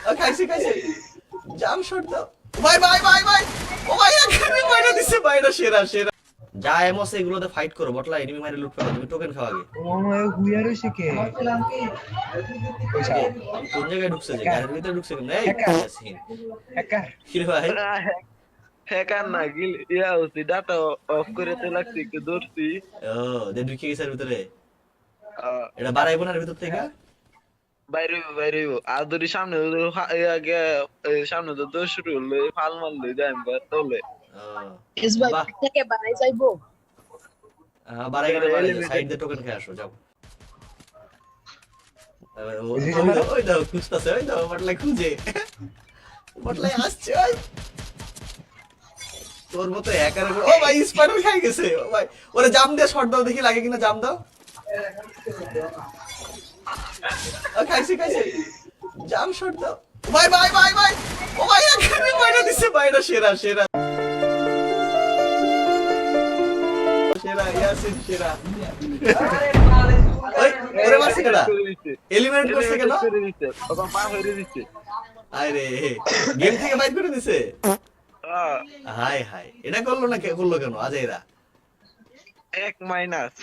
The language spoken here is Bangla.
ও, খাইছি খাইছি জাম শট দাও ভাই ভাই ভাই ভাই ও ভাই এখানে বাইরে দিছে বাইরে সেরা সেরা যা এমস এগুলোতে ফাইট করো বটলা এনিমি মারে লুট করো তুমি টোকেন খাও আগে মামা হুইয়া রইছে কে? কোন জায়গায়? ঢুকছে যে? গাড়ির ভিতরে ঢুকছে কেন? এই। ইয়াসিন হ্যাকার কি রে ভাই? হ্যাকার না গিল ইয়া হচ্ছে ডাটা অফ করে তো লাগছে একটু ধরছি। ও দে ঢুকে গেছে ভিতরে? এটা বাড়াইবো না ভিতর থেকে? বাইরে বাইরে আর যদি সামনে সামনে তো শুরু হলো ফাল মারলে যাই তোলে ও, এস ভাই থেকে বানাই যাইবো? বাড়াই গেলে সাইড দিয়ে টোকেন খেয়ে আসো যাও। ওই দাও, খুঁজতেছে ওই দাও বটলাই খুঁজে। বটলাই আসছে ওই। তোর মতো একার ও ভাই স্পাইডার খাই গেছে। ও ভাই ওরে জাম দিয়ে শট দাও দেখি লাগে কিনা জাম দাও। খাইছি খাইছি জাম শট দাও ভাই ভাই ভাই ভাই। ও ভাই এখানে বাইরে দিছে। বাইরে সেরা সেরা। সেরা ইয়াসিন সেরা। ওই ওরে মারছে কেডা? এলিমিনেট করছে কেন? করে পা হয়ে দিচ্ছে আরে গেম থেকে বাইর করে দিছে? হাই হাই এটা করল না কে? করল কেন? আজ এরা এক মাইনাস